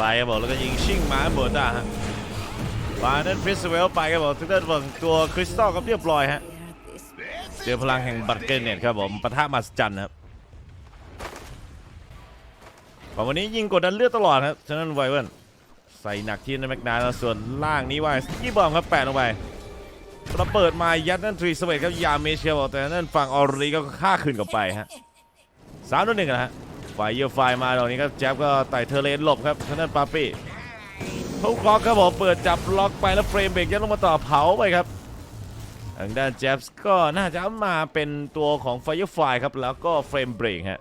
ไปครับผมแล้วก็ยิงชิ่งมาโบต้าฮะวานั้นฟิสเวลไปครับผมทุกท่านฝั่งตัวคริสตัลก็เรียบร้อยฮะเจอพลังแห่งบัตเกเนตครับผมปะทะมาสจันครับฝั่งวันนี้ยิงกดดันเลือดตลอดครับฉะนั้นไวเวิร์นใส่หนักที่นั่นแมกนาแล้วส่วนล่างนี้ไว้สกี้บอมครับแปะลงไประเบิดมายัดนั่นทรีสเวทครับยาเมเชียบอกแต่นั่นฝั่งออรีก็ฆ่าคืนกลับไปฮะสามต่อหนึ่งนะฮะ ไฟเยอร์ไฟมาตรงนี้ครับแจ๊บก็ไต่เทเลนหลบครับทานั้นปาปี้ทุกคล็อกครับผมเปิดจับล็อกไปแล้วเฟรมเบรกยัดลงมาต่อเผาไปครับทางด้านแจ๊บก็น่าจะมาเป็นตัวของไฟเยอร์ไฟครับแล้วก็เฟรมเบรกฮะ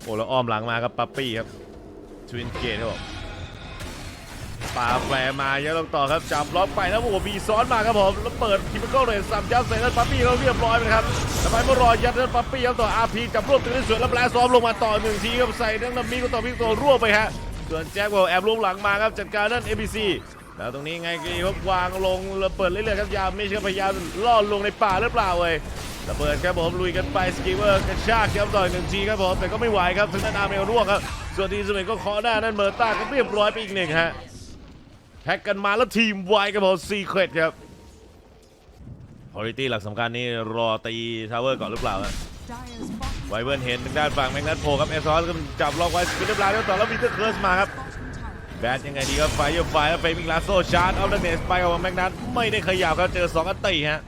โอ้แล้วอ้อมหลังมาครับปาปี้ครับทวินเกตครับผม ปาแฟร์มายัดลงต่อครับจับล็อกไปแล้วโอ้โหมีซ้อนมาครับผมแล้วเปิดคิมิโก้เลยสับยัดใส่ด้านปาปี้เราเรียบร้อยไปครับทำไมเมื่อรอยัดด้านปาปี้ครับต่ออาร์พีจับรวบตัวนี้สวยแล้วแปลซ้อมลงมาต่อหนึ่งทีครับใส่ด้านน้ำมีก็ต่อพิกโตรวบไปฮะส่วนแจ็คบอกแอบลงหลังมาครับจัดการด้าน ABC แล้วตรงนี้ไงกีครับวางลงแล้วเปิดเรื่อยๆครับยามไม่เชื่อพยายามล่อลงในป่าหรือเปล่าเว้ยระเบิดครับผมลุยกันไปสกีเวอร์กระชากครับต่อยหนึ่งทีครับผมแต่ก็ไม่ไหวครับถึงด้านอาร์เมลร่วงครับส่วนทีสเมก็เคาะหน้านั่นเมอร์ต้าก็เรียบร้อยไปอีกหนึ่งฮะ แพ็กกันมาแล้วทีมไวกับผมซีเครตครับพอริตี้หลักสำคัญนี่รอตีทาวเวอร์ก่อนหรือเปล่าฮะไวเบิร์นเห็นทางด้านฝั่งแมกนัทโพครับเอซอสก็จับล็อกไว้สปินเดอร์บลาแล้วต่อแล้ววินเตอร์เคิร์สมาครับแบทยังไงดีครับไฟเยอร์ไฟแล้วเฟมิงลาโซชาร์จเอาดาเมจไปกับแมกนัทไม่ได้ขยับครับเจอ2อัตติฮะ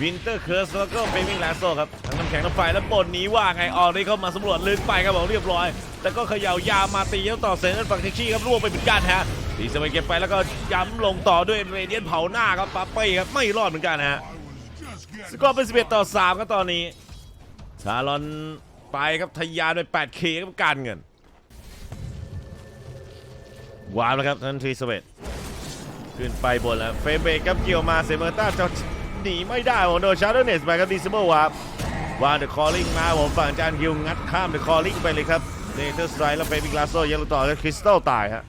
วินเตอร์เคิร์สแล้วก็เฟมิงลาโซครับทั้งน้ำแข็งน้ำไฟแล้วบนนี้ว่าไงออกนี่เข้ามาสำรวจลึกไปครับผมเรียบร้อย แต่ก็เขย่ายามาตีแล้วต่อเซนต์ฝั่งเท็กซี่ครับร่วงไปเหมือนกันฮะ ตีสมัยเก็บไปแล้วก็ย้ำลงต่อด้วยเรเดียนเผาหน้าครับปั๊บไปครับไม่รอดเหมือนกันฮะสกอร์เป็น 11 ต่อ 3 ครับตอนนี้ชาลอนไปครับทะยานไป 8K ครับการเงินวามแล้วครับทันทีสเวตขึ้นไปบนแล้วเฟเบกครับเกี่ยวมาเซเมอร์ต้าจะหนีไม่ได้ผมโดนชาร์ดเนสไปครับดีซิเบิลวาร์ปวางเดอะคอลลิ่งมาผมฝั่งจานฮิวงัดข้ามเดอะคอลลิ่งไปเลยครับเดเทอร์สไตร์แล้วเฟรมิกลาโซยังต่อแล้วคริสตัลตายฮะ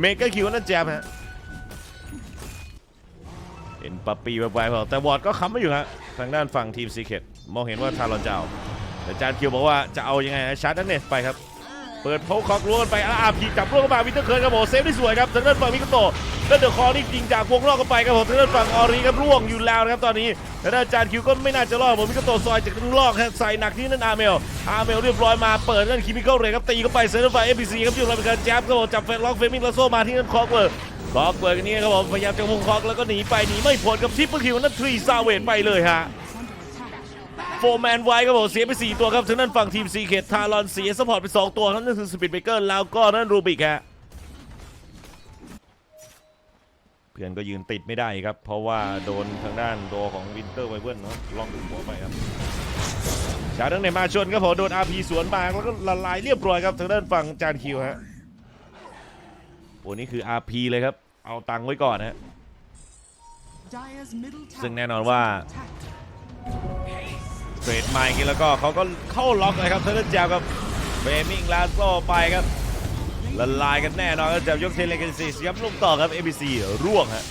เมกะคิวนั่นแจมฮะเห็นปัปปีแบบไวๆเปแต่วอร์ดก็ค้ำไม่อยู่ฮะทางด้านฝั่งทีมซีเคทมองเห็นว่าทารอนจะเอาแต่จานคิวบอกว่าจะเอายังไงฮะชาร์จเนสไปครับ เปิดโพคอกล้วกันไปอาร์พีจับร่วงเข้ามาวินเตอร์เคิร์นครับผมเซฟได้สวยครับทางด้านฝั่งมิกโต แล้วเดอะคอร์นี่ยิงจากวงนอกเข้าไปครับผมทางด้านฝั่งออรีครับร่วงอยู่แล้วนะครับตอนนี้ทางด้านจานคิวก็ไม่น่าจะรอดผมมิโกโตซอยจากข้างนอกใส่หนักที่นั่นอาร์เมลอาร์เมลเรียบร้อยมาเปิดนั่นคิมิเคอลเรย์ครับตีเข้าไปเซนต์ฝั่งเอฟบีซีครับอยู่ระหว่างการแจ๊บครับผมจับเฟนล็อกเฟมิงลาโซมาที่นั่นคอกเวิร์คอกเวิร์กันนี้ครับผมพยายามจะวงคอกแล้วก็หนีไปหนีไม่พ้นกับทิปเปอร์คิวนั่นทรีซาเวตไปเลยฮะโฟร์แมนไว้ครับผมเสียไป 4 ตัวครับทางด้านฝั่งทีมซีเคททารอนเสียสปอร์ตไป 2 ตัวครับนั่นคือสปีดเบเกอร์แล้วก็นั่นรูบิกฮะ พื่อนก็ยืนติดไม่ได้ครับ เพราะว่าโดนทางด้านตัวของวินเตอร์ไวเบิลเนาะล่องถึงหัวไปครับชาดังในมาชนครับผมโดนอาพีสวนมาแล้วก็ละลายเรียบร้อยครับทางด้านฝั่งจานคิวฮะโอ้นี่คือ RP เลยครับ เอาตังค์ไว้ก่อนฮะซึ่งแน่นอนว่าเทรดมาอย่างนี้แล้วก็เขาก็เข้าล็อกเลยครับเทเลนแจมครับเฟมิงลาโซไปครับ ละลายกันแน่นอนครับจับยกเทเลกันซียับลูกต่อครับ ABC ร่วงฮะ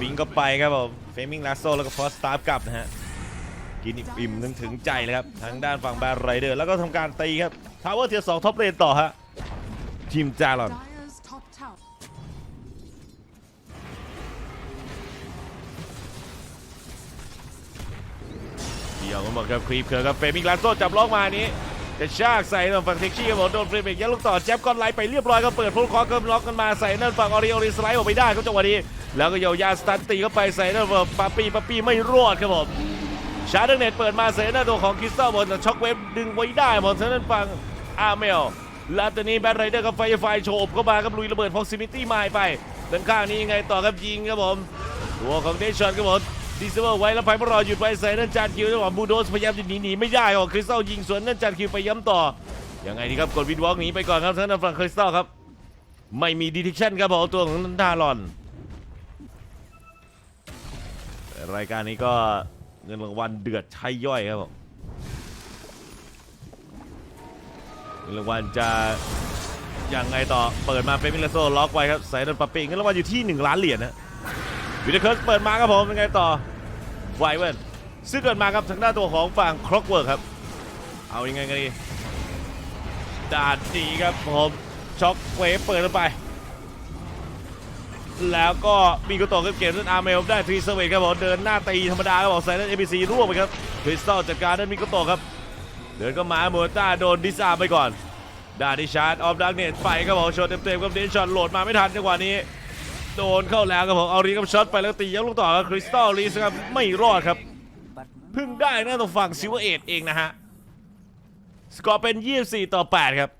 วิ่งก็ไปครับผมเฟมิงลาโซแล้วก็ฟอสตาร์กลับนะฮะกินอิ่มนึงถึงใจเลยครับทางด้านฝั่งแบรไรเดอร์แล้วก็ทำการตีครับทาวเวอร์เทียร์สองท็อปเลนต่อฮะทีมจารอนเดี่ยวกันหมดครับครีปเคิร์ครับเฟมิงลาโซจับล็อกมานี้ จะชากใส่ทางฝั่งเท็กซี่ครับผมโดนฟรมเบรกยัดลูกต่อแจ็บก้อนไลท์ไปเรียบร้อยก็เปิดโพลคอร์ก็ล็อกกันมาใส่นั่นฝั่งออริโอริสไลด์ออกไปได้ครับจังหวะนี้แล้วก็เยายาสตันตีเข้าไปใส่นั่นฝั่งปาปีปาปีไม่รอดครับผมชาร์ดเน็ตเปิดมาใส่หน้าตัวของคริสตัลบอลแต่ช็อคเวฟดึงไว้ได้หมดฉะนั้นฝั่งอาร์เมลแล้วตอนนี้แบทไรเดอร์กับไฟไฟโฉบเข้ามาครับลุยระเบิดพ็อกซิมิตี้มาไปด้านข้างนี้ยังไงต่อครับยิงครับผมตัวของเดชอนครับผม ดีเซเวอร์ไว้แล้วไพ่มารอหยุดไว้ใส่นั่นจานคิวจังหวะบูโดสพยายามจะหนีหนีไม่ได้ออกคริสตัลยิงสวนนั่นจานคิวไปย้ำต่อยังไงดีครับกดวินวอล์กหนีไปก่อนครับทางด้านฝั่งคริสตัลครับ ไม่มีดีเทคชั่นครับผมตัวของนันดารอนรายการนี้ก็เงินรางวัลเดือดใช่ย่อยครับผมเงินรางวัลจะยังไงต่อเปิดมาเป็นมิลเลโซล็อกไว้ครับใส่นั่นปะปิงเงินรางวัลอยู่ที่ 1 ล้านเหรียญนะ วิดเคิร์สเปิดมาครับผมเป็นไงต่อไวเวนซึ่งเกิดมาครับทางด้านตัวของฝั่งคล็อกเวิร์กครับ เอายังไงกันดีด้านนี้ครับผมช็อกเวฟเปิดเข้าไป แล้วก็มีกุโตะครับเก็บเล่นอาร์เมลได้ทรีเซเวตครับผมเดินหน้าตีธรรมดาครับผมใส่เล่นเอ c ซีร่วงไปครับคริสตัลจัดการด้มิกุโตะครับ เดินก็มาโมต้าโดนดิสอาไปก่อนดานดิชาร์ดออฟดักเนตไปครับผมช็อตเต็มๆครับเดนช็อตโหลดมาไม่ทันจังหวะนี้ โดนเข้าแล้วครับผมเอารีกับช็อตไปแล้วตียับลูกต่อครับคริสตัลลีสครับไม่รอดครับเพิ่งได้นะตรงฝั่งซิวเอตเองนะฮะสกอร์เป็น 24 ต่อ 8 ครับ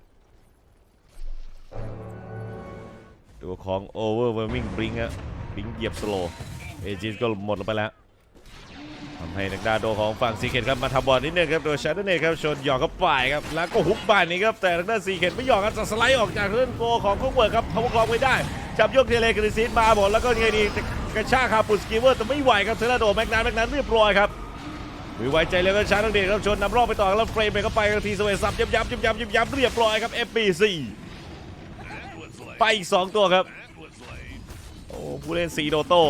ตัวของ Overwhelming Blink ฮะบลิงเหยียบสโลเอจิสก็หมดลงไปแล้วทำให้นักดาโดของฝั่งซีเคนครับมาทำบอลนิดนึงครับโดยชาร์ดเนตครับชนหยอกเข้าไปครับแล้วก็ฮุกบ้านนี้ครับแต่ทางด้านซีเคนไม่หยอกครับจะสไลด์ออกจากเรื่องโกของคุกเวิร์ดครับพาวเวอร์คลอกไม่ได้ จับยกเทเลกริซิสมาหมดแล้วก็ยังไงดีกระชากคาปุสกีเวอร์แต่ไม่ไหวครับเทเลโดแม็กนานแม็กนานเรียบร้อยครับมีไวใจเลยก็ชาร์ดเดชครับชนนำรอบไปต่อแล้วเฟรมไปเข้าไปทีสเวสับยับยับยับยับยับยับเรียบร้อยครับ FBC ไปอีก2ตัวครับโอ้ผู้เล่นสีโดโต้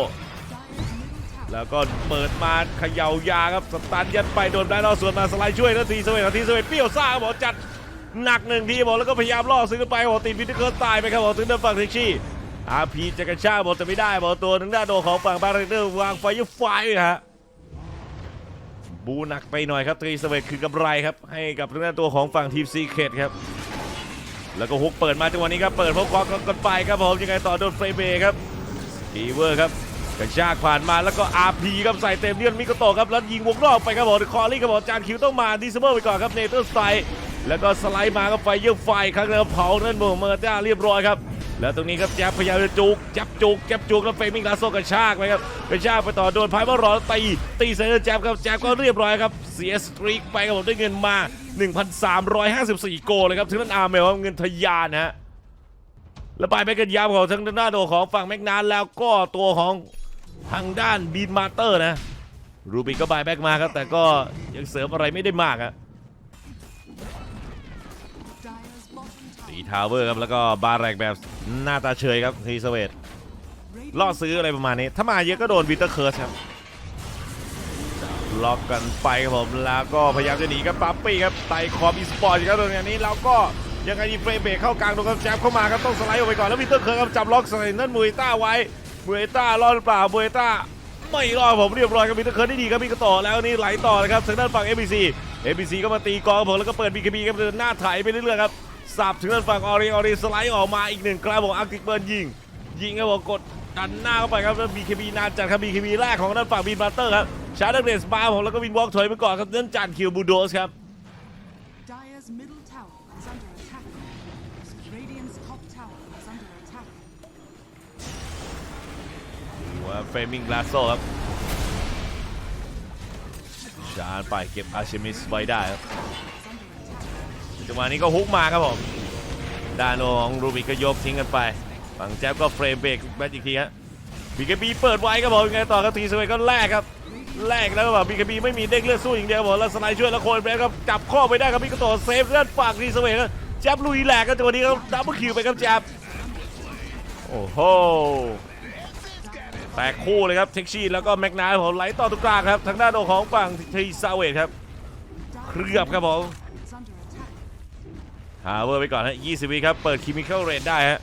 แล้วก็เปิดมาเขย่ายาครับสตันยัดไปโดนได้รอส่วนมาสไลด์ช่วยแล้วทีสเวททีสเวทเปรี้ยวซ่าบอกจัดหนักหนึ่งทีบอกแล้วก็พยายามล่อซื้อไปบอกติดวินเทอร์เคิร์ตายไปครับบอกถึงด้านฝั่งเท็กซี่ อาพีจะกระชากบอกแต่ไม่ได้บอกตัวหนึ่งด้านโดของฝั่งบาร์เรเดอร์วางไฟยุไฟฮะบูหนักไปหน่อยครับตรีสเวทคือกำไรครับ ให้กับทางด้านตัวของฝั่งทีมซีเคดครับ แล้วก็ฮุกเปิดมาจังหวะนี้ครับเปิดพบความกันไปครับผมยังไงต่อโดนเฟรเบครับทีเวอร์ครับกระชากผ่านมาแล้วก็ RP ครับใส่เต็มเลียนมิโกโตครับแล้วยิงวงนอกไปครับผมคอรี่ครับผมจานคิวต้องมาดิสเบอร์ไปก่อนครับเนเธอร์สไตล์แล้วก็สไลด์มาครับไฟเยอะไฟครั้งแล้วเผาเนั่นโมเมอร์จ้าเรียบร้อยครับ แล้วตรงนี้ครับแจ๊บพยายามจะจุกแจ๊บจุกแจ๊บจุกแล้วเฟรมิงลาโซกระชากไปครับกระชากไปต่อโดนพายมารอแล้วตีตีใส่แจ๊บครับแจ๊บก็เรียบร้อยครับเสียสตรีกไปครับผมได้เงินมา 1,354 โกเลยครับถึงนั้นอาร์เมลเงินทะยานนะฮะแล้วไปไปกันยาวของทางด้านโดของฝั่งแมกนานแล้วก็ตัวของทางด้านบีนมาเตอร์นะรูบิกก็บายแบ็กมาครับแต่ก็ยังเสริมอะไรไม่ได้มากอะ ตีทาวเวอร์ครับแล้วก็บาร์แรกแบบหน้าตาเฉยครับทีสเวตล่อซื้ออะไรประมาณนี้ ถ้ามาเยอะก็โดนวิเตอร์เคิร์สครับล็อกกันไปครับผมแล้วก็พยายามจะหนีครับปั๊ปปี้ครับไต่ขอบอีสปอร์ตครับตรงนี้แล้วก็ยังไงดีเฟรเบรกเข้ากลางตรงกับแจ๊บเข้ามาครับต้องสไลด์ออกไปก่อนแล้ววิเตอร์เคิร์สครับจับล็อกใส่นั่นมูเอต้าไว้มูเอต้ารอดหรือเปล่ามูเอต้าไม่รอดผมเรียบร้อยครับวิเตอร์เคิร์สได้ดีครับมีกระต่อแล้วนี่ไหลต่อเลยครับทางด้านฝั่ง ABC ABC ก็มาตีกองครับผมแล้วก็เปิด BKB ครับเดินหน้าไถไปเรื่อยๆครับ สับถึงด้านฝั่งออริออริสไลด์ออกมาอีกหนึ่งครั้งผมอาร์ติกเบิร์นยิง ยิงครับผมกดดันหน้าเข้าไปครับแล้ว BKB นานจัดครับ BKB แรกของด้านฝั่งบีนบัตเตอร์ครับชาร์ดเดสบาร์ผมแล้วก็วินวอล์กถอยไปก่อนครับเนื่องจากคิวบูโดสครับ Dire's middle tower is under attack. Radiant's top tower is under attack. หัวเฟรมิงลาโซครับชาร์จไปเก็บอาร์เชมิสไว้ได้ครับ Is under attack. จังหวะนี้ก็ฮุกมาครับผมดานของรูบิกก็ยกทิ้งกันไปฝั่งแจ๊บก็เฟรมเบรกแบทอีกทีฮะบีเคบีเปิดไว้ครับผมยังไงต่อครับทีสเวก็แลกครับแลกแล้วแบบบีเคบีไม่มีเด้งเลือดสู้อย่างเดียวครับผมแล้วสไลด์ช่วยแล้วโคนไปครับจับข้อไปได้ครับพี่ก็ต่อเซฟด้านฝั่งทีสเวครับแจ๊บลุยแหลกครับจังหวะนี้ครับดับเบิลคิวไปครับแจ๊บโอ้โหแตกคู่เลยครับเท็กชี่แล้วก็แม็กนาผมไหลต่อตรงกลางครับทางด้านของฝั่งทีซาเวทครับเคลือบครับผม ฮาเวอร์ไปก่อนฮะ20 วิครับ เปิดคิมิเคอลเรดได้ฮะ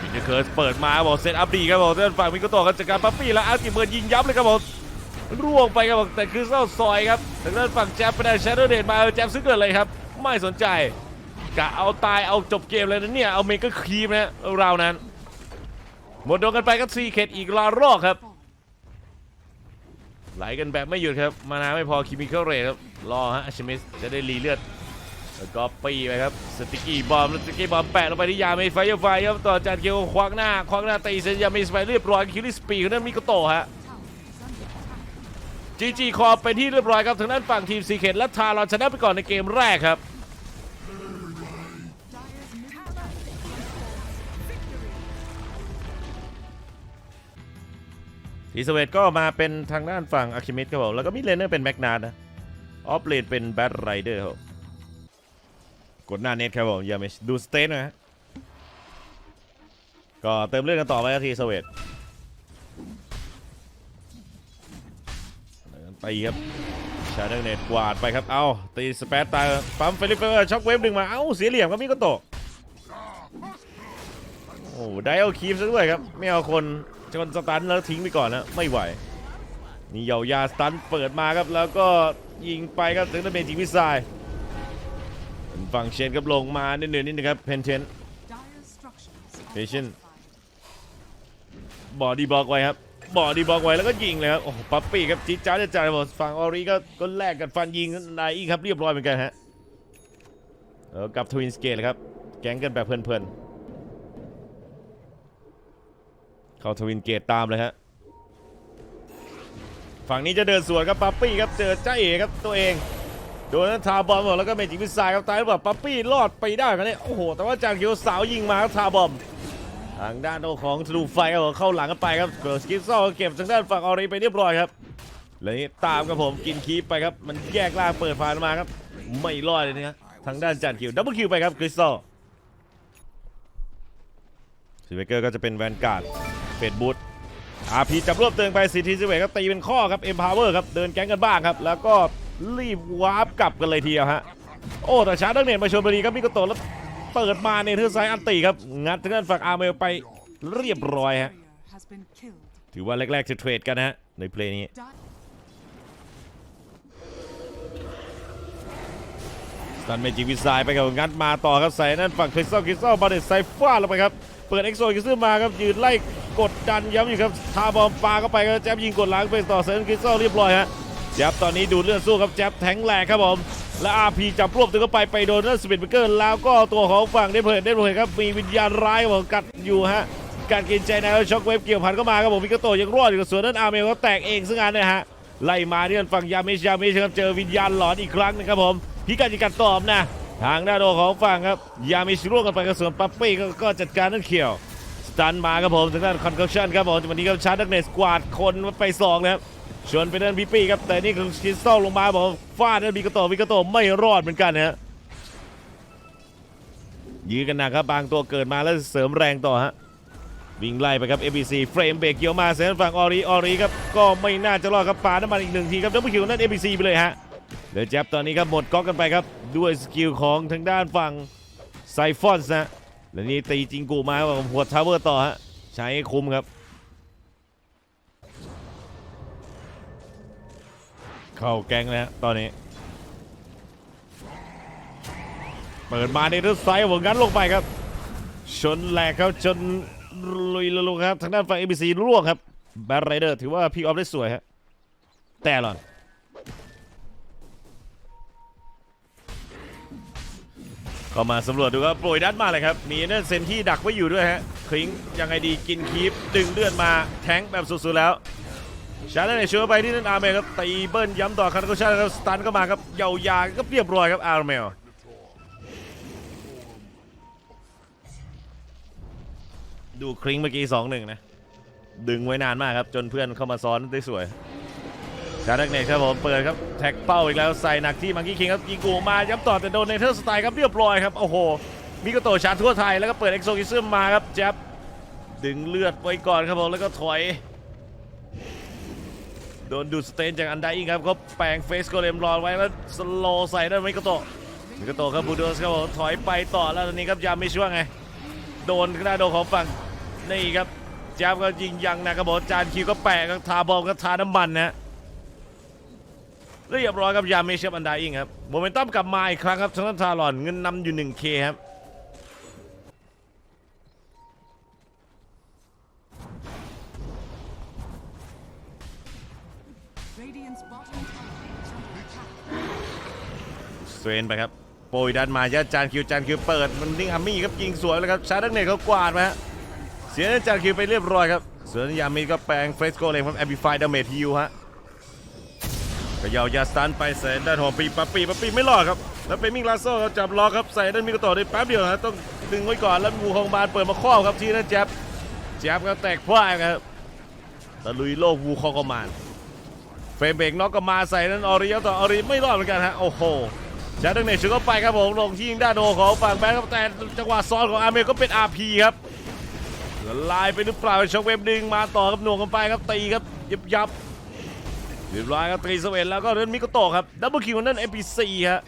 มินจ์เคิร์สเปิดมาบอกเซตอัพดีครับบอกเส้นฝั่งมิโกโตะครับจากการปั๊ปปี้แล้วอาร์ติเบิร์ยิงยับเลยครับผมร่วงไปครับผมแต่คือเศร้าซอยครับทางด้านฝั่งแจ๊บไปได้แชโดว์เดนมาแจ๊บซึ่งเกิดเลยครับ ไม่สนใจ กะเอาตายเอาจบเกมเลยนะเนี่ย เอาเมกะครีมนะเรานั้น หมดโดนกันไปก็ซีเคดอีกลารอกครับ ไหลกันแบบไม่หยุดครับ มานาไม่พอคิมิคอลเรทครับ รอฮะอชิมิสจะได้รีเลือดแล้วก็ปีไปครับ สติกี้บอมสติกี้บอมแปะลงไปที่ยาเมไฟเอร์ไฟครับต่อจากเกียวควักหน้าควักหน้าตีเซนยาเมสไปเรียบร้อยคิลิสปีของนั่นมิโกโตฮะจีจีคอเป็นที่เรียบร้อยครับทางด้านฝั่งทีมซีเคดและทารอนชนะไปก่อนในเกมแรกครับ ทีสเวตก็มาเป็นทางด้านฝั่งอาคิมิดครับผมแล้วก็มิเลนเนอร์เป็นแม็กนาดนะ ออฟเลนเป็นแบทไรเดอร์ครับกดหน้าเน็ตครับผมอย่าไปดูสเตทหนะฮะก็เติมเลือดกันต่อไปทีสเวตไปครับชาเดอร์เน็ตกวาดไปครับ เอาตีสเปซตายปั๊มเฟลิปเปอร์ช็อคเวฟดึงมา เอ้าเสียเหลี่ยมครับมิโกโตะโอ้ได้เอาคีฟซะด้วยครับ ไม่เอาคน จนสตันแล้วทิ้งไปก่อนนะไม่ไหวนี่เยาวยาสตันเปิดมาครับแล้วก็ยิงไปครับถึงจะเป็นจิงมิสไซล์ฝั่งเชนครับลงมาเนื่อยๆนิดนึงครับเพนเทน Dire's structures are Patient. fortified. บอดี้บล็อกไว้ครับบอดี้บล็อกไว้แล้วก็ยิงเลยครับโอ้โหปั๊ปปี้ครับจิ๊จ้าจะจ่ายหมดฝั่งออริก็ก็แลกกันฟันยิงนายอีกครับเรียบร้อยเหมือนกันฮะเออกับทวินสเกตเลยครับแก๊งกันแบบเพลินๆ เข้าทวินเกตตามเลยฮะ ฝั่งนี้จะเดินสวนครับปั๊ปปี้ครับเจอจ้าเอครับตัวเองโดนนั้นทาบอมแล้วก็เมจิกมิสไซล์ครับตายหรือเปล่าปั๊ปปี้รอดไปได้กันเนี่ยโอ้โห แต่ว่าจากเกียวสาวยิงมาครับทาบอมทางด้านของทรูไฟครับเข้าหลังกันไปครับเกิดสกิฟซอเก็บทางด้านฝั่งออรีไปเรียบร้อยครับแล้วนี่ตามครับผมกินคีปไปครับมันแยกล่างเปิดผ่านมาครับ ไม่รอดเลยนะทางด้านจานคิวดับเบิลคิวไปครับคริสตัลซีเวเกอร์ก็จะเป็นแวนการ์ด เฟดบูทอาพีจับรวบเติงไปซีทีซีเวก็ตีเป็นข้อครับเอ็มพาวเวอร์ครับเดินแก๊งกันบ้างครับ แล้วก็รีบวาร์ปกลับกันเลยทีเดียวฮะโอ้แต่ชาร์ดเดอร์เนตมาชนบุรีครับมิโกโตแล้วเปิดมาในเทอร์ไซด์อันตีครับ งัดทางด้านฝั่งอาร์เมลไปเรียบร้อยฮะถือว่าแรกๆจะเทรดกันนะฮะในเพลย์นี้ตันเมจิวิสายไปครับงัดมาต่อครับใส่นั่นฝั่งคริสตัลคริสตัลบาเดตไซฟาลงไปครับ เปิดเอ็กโซคิซึมาครับยืนไล่ กดดันย้ำอยู่ครับทาบอมปาเข้าไปครับแจ๊บยิงกดล้างไปต่อเซนคริสตัลเรียบร้อยฮะแจ๊บตอนนี้ดูเลือดสู้ครับแจ๊บแทงแหลกครับผมและอาพีจับรวบตึงเข้าไปไปโดนนั่นสปิดเบเกอร์แล้วก็ตัวของฝั่งเดเพิร์ดเดเพิดครับมีวิญญาณร้ายครับผมกัดอยู่ฮะการกินใจนายช็อคเวฟเกี่ยวพันเข้ามาครับผมมิกาโตยังรอดอยู่กับส่วนนั้นอาร์เมลก็แตกเองซึ่งงานเนี่ยฮะไล่มาที่ฝั่งยามิชยามิชครับเจอวิญญาณหลอนอีกครั้งหนึงครับผมพิการจิกัดตอบนะทางด้านโดของฝั่งครับยามิชร่วงกันไปกับส่วนปั๊ปปี้ก็จัดการนั่นเขียว ตันมาครับผมทางด้านคอนเคชั่นครับผมวันนี้ครับชาร์ดักเนสกวาดคนไปสองนะครับชวนไปด้านพี่ปี้ครับแต่นี่คือคริสตัลลงมาบอกฟาดด้านบิกโตบิกโตไม่รอดเหมือนกันนะฮะยื้อกันหนักครับบางตัวเกิดมาแล้วเสริมแรงต่อฮะวิ่งไล่ไปครับ ABC เฟรมเบรกเกี่ยวมาเซนฝั่งออรีออรีครับก็ไม่น่าจะรอดครับปาน้ำมันอีกหนึ่งทีครับดับเบิลคิวนั่น ABC ไปเลยฮะเดยวแจ็บตอนนี้ครับหมดก๊อกกันไปครับด้วยสกิลของทางด้านฝั่งไซฟอนส์นะ และนี่ตีจิงกูมาครับผมหัวทาวเวอร์ต่อฮะใช้คุ้มครับเข้าแกงแล้วตอนนี้ เปิดมาในรถไซด์ผมงั้นลงไปครับ ชนแหลกครับชนลุยลงครับ ทางด้านฝั่ง ABC ร่วงครับแบรไรเดอร์ถือว่าพีออฟได้สวยฮะแต่หลอน ก็มาสำรวจดูครับโปรยด้านมาเลยครับ มีนั่นเซนที่ดักไว้อยู่ด้วยฮะคลิงยังไงดีกินคีปดึงเลือดมาแทงแบบสุดๆแล้ว ชาร์ลในเชื้อไปที่นั่นอาร์เมลครับตีเบิ้ลย้ำต่อคันก็ชาร์ครับสตันก็มาครับเยาวยาก็เรียบร้อยครับอาร์เมลดูคลิงเมื่อกี้สองหนึ่งนะ ดึงไว้นานมากครับ จนเพื่อนเข้ามาซ้อนได้สวย ชาร์ดักเนตครับผมเปิดครับแท็กเป้าอีกแล้วใส่หนักที่มังกี้คิงครับยิงกูมาย้ำต่อแต่โดนเนเธอร์สไตล์ครับเรียบร้อยครับโอ้โหมิโกโตชาร์ทั่วไทยแล้วก็เปิดเอ็กโซกิซึมมาครับแจ๊บดึงเลือดไว้ก่อนครับผมแล้วก็ถอยโดนดูดสเตนจากอันไดอิงครับเขาแปลงเฟสโกเลมรอไว้แล้วสโลใส่ด้านมิโกโตมิโกโตครับบูโดสครับผมถอยไปต่อแล้วตอนนี้ครับยามิช่ว่าไง โดนหน้าโดนของฝั่งนี่ครับแจ๊บก็ยิงยังนะครับผมจานคิวก็แปะก็ทาบอลก็ทาน้ำมันนะ เรียบร้อยครับยาเมเชฟอันดาอิงครับโมเมนตัมกลับมาอีกครั้งครับทางด้านทารอนเงินนำอยู่ 1K ครับ Radiant's bottom tower is under attack. สเวนไปครับโปรยดันมายัดจานคิวจานคิวเปิดมันนิ่งอามี่ครับยิงสวยเลยครับชาร์ดักเนตเขากวาดมาฮะเสียจานคิวไปเรียบร้อยครับส่วนยามีก็แปลงเฟสโกเลยครับแอมพลิฟายดาเมจฮิวฮะ ก็ยาวยาสตันไปใส่ด้านหอมปีปัปปีปัปปีไม่รอดครับ แล้วเป็นมิงลาโซ่ครับจับล็อกครับใส่ด้านมิกโตะได้แป๊บเดียวนะต้องดึงไว้ก่อนแล้วงูของบานเปิดมาครอบครับที่นั่นแจ๊บแจ๊บก็แตกพร่ายครับตะลุยโลกวูคอกมานเฟรมเบรกน็อกก็มาใส่นั้นออริยต่อออริไม่รอดเหมือนกันฮะโอ้โหชาร์ดเนชก็ไปครับผมลงที่ยิงด้านโดของฝั่งแบงค์ครับแต่จังหวะซ้อนของอาร์เมก็เป็น RP ครับลลายไปหรือเปล่าช็อคเวฟดึงมาต่อครับหน่วงกันไปครับตีครับยับยับ เรียบร้อยครับตีสเวนแล้วก็เรนมิโกโตะครับดับเบิลคิวนั่น NPC ฮะ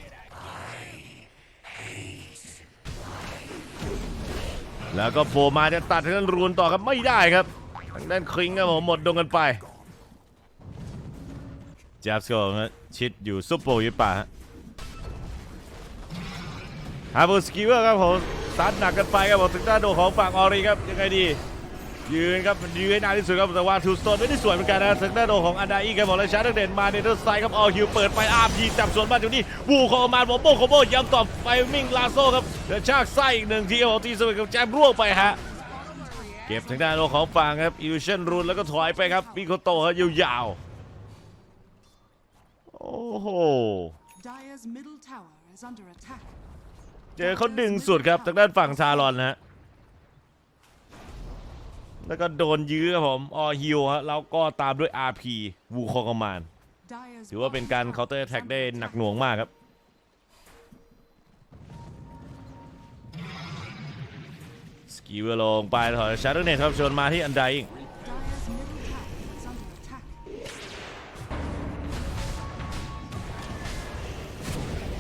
แล้วก็โผล่มาจะตัดทางด้านรูนต่อครับไม่ได้ครับทางด้านคริงครับผมหมดดงกันไปแจ๊บส์ก็ชิดอยู่ซุปโปอยู่ป่าฮะฮาบูสกิเวอร์ครับผมซัดหนักกันไปครับผมถึงด้านโดของฝั่งออรีครับยังไงดี ยืนครับยืนให้นานที่สุดครับแต่ว่าทูสโตนไม่ได้สวยเหมือนกันนะถึงด้านโดของอันดาอีครับผมและชาร์ดเด่นมาเนเธอร์ไซด์ครับออฮิวเปิดไปอาร์พีจับส่วนมาอยู่นี่บูคอมานบอมโบโคโบย้ำต่อไปมิงลาโซครับเดินชากไส้อีกหนึ่งทีครับผมตีสวิตกับแจมร่วงไปฮะเก็บทางด้านโดของฝั่งครับอิลูชันรูนแล้วก็ถอยไปครับมิโคโตะครับยาวๆโอ้โห Dire's middle tower is under attack. เจอเขาดึงสุดครับทางด้านฝั่งชาลอนนะฮะ แล้วก็โดนยื้อครับผมออฮิวฮะแล้วก็ตามด้วย RP วูคองมานถือว่าเป็นการเคาน์เตอร์แท็กได้หนักหน่วงมากครับ สกิลลงไปถอยชาร์ดเนทครับชนมาที่อันไดอิง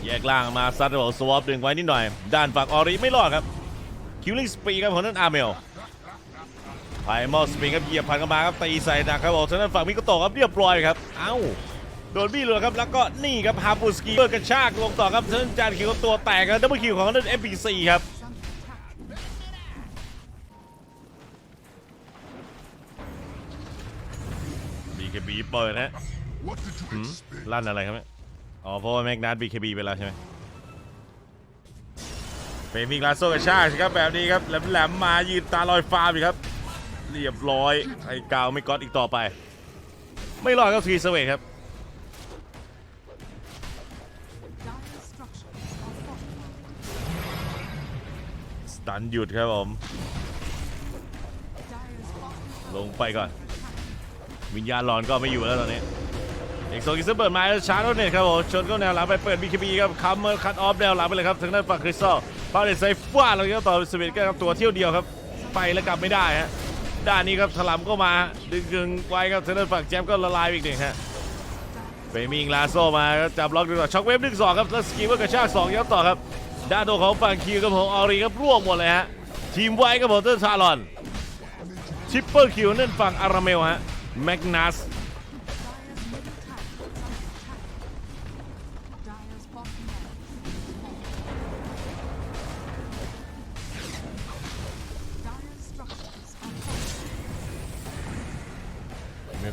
แยกล่างมาซัดโรสวอปดึงไว้นิดหน่อย ด้านฝั่งออริไม่รอดครับคิวลิงสปีครับของนั้นอาร์เมล ไพมอลสปีครับเหยียบพันกันมาครับตีใส่หนักครับผมทางด้านฝั่งมิโกโตะครับเรียบร้อยครับเอ้าโดนบี้เลยครับแล้วก็นี่ครับฮาปูสกีเบอร์กระชากลงต่อครับทางด้นจานคิวตัวแตกครับดับเบิลคิวของนั้น MPC ครับบีเคบีเปิดนะลั่นอะไรครับเนี่ยอ๋อเพราะว่าแมกนัทบีเคบีไปแล้วใช่ไหมเฟรมิงลาโซกระชากครับแบบนี้ครับแหลมๆมายืนตาลอยฟ้าอีกครับ เรียบร้อย ไอ้กาวไม่ก๊อตอีกต่อไป ไม่รอดครับทีสเวทครับ สตันหยุดครับผม ลงไปก่อน วิญญาณหลอนก็ไม่อยู่แล้วตอนนี้เอกโซกิสเปิดมาแล้วชาร์โรเน็ตครับผมชนเข้าแนวหลังไปเปิดบีคีบีครับคัมเมอร์คัตออฟแนวหลังไปเลยครับถึงด้านฝั่งคริสตัลพาเลตไซฟ้าแล้วก็ต่อสวิตก็ครับตัวเที่ยวเดียวครับ ไปแล้วกลับไม่ได้ฮะ ด้านนี้ครับถลำก็มาดึงกึงไว้ครับถึงด้านฝั่งแจมก็ละลายอีกหนึ่งฮะเฟมิงลาโซมาจับล็อกดึงต่อช็อกเวฟดึงสองครับแล้วสกีเวอร์กระชากสองย้ำต่อครับด้านตัวของฝั่งคิวกับของออรีครับร่วงหมดเลยฮะทีมไว้ครับผมเตอร์ชาลอนชิปเปอร์คิวนั่นฝั่งอาราเมลฮะแมกนัส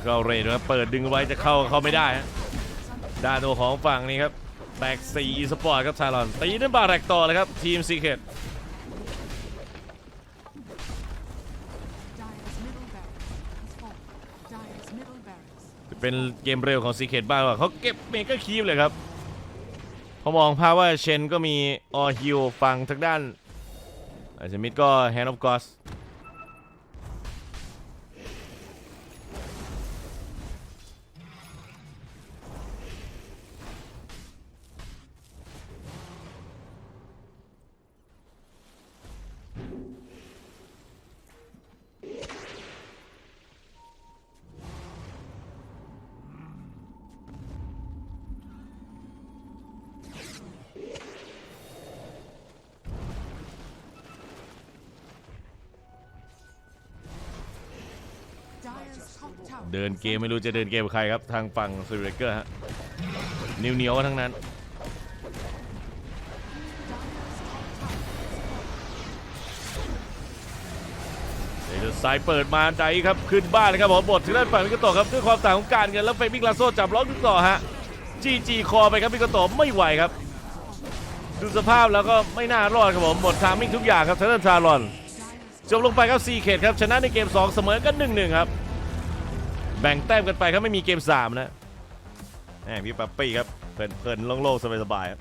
เข้าเรทครับเปิดดึงไว้จะเข้าเข้าไม่ได้ฮะด้านตัวของฝั่งนี้ครับแตก4อีสปอร์ตครับชาลอนตีนั่นบาแรกต่อเลยครับ ทีมซีเคท Dire's middle barracks has fallen. Dire's middle barracks จะเป็นเกมเร็วของซีเคทบ้างว่าเขาเก็บเมกะคีฟเลยครับเขามองภาพว่าเชนก็มีออฮิวฝั่งทางด้านอาจจะมิดก็แฮนด์ออฟกอส เดินเกมไม่รู้จะเดินเกมกับใครครับ ทางฝั่งซูเรเกอร์ฮะนิวเหนียวทั้งนั้น เดี๋ยวซ้ายเปิดมาใจครับ ขึ้นบ้านเลยครับผมบทถึงด้านฝั่งมิกโตะครับ ด้วยความต่างของการเงินแล้วเฟมิกลาโซจับล็อกดึงต่อฮะจีจีคอไปครับมิกโตะไม่ไหวครับ ดูสภาพแล้วก็ไม่น่ารอดครับผมหมดทามิ่งทุกอย่างครับทางด้านชาลอนจบลงไปครับ4เขตครับชนะในเกม 2 เสมอกัน1-1ครับ แบ่งแต้มกันไปครับไม่มีเกม3นะแหมพี่ปั๊ปปี้ครับเพลินๆโล่งๆสบายๆครับ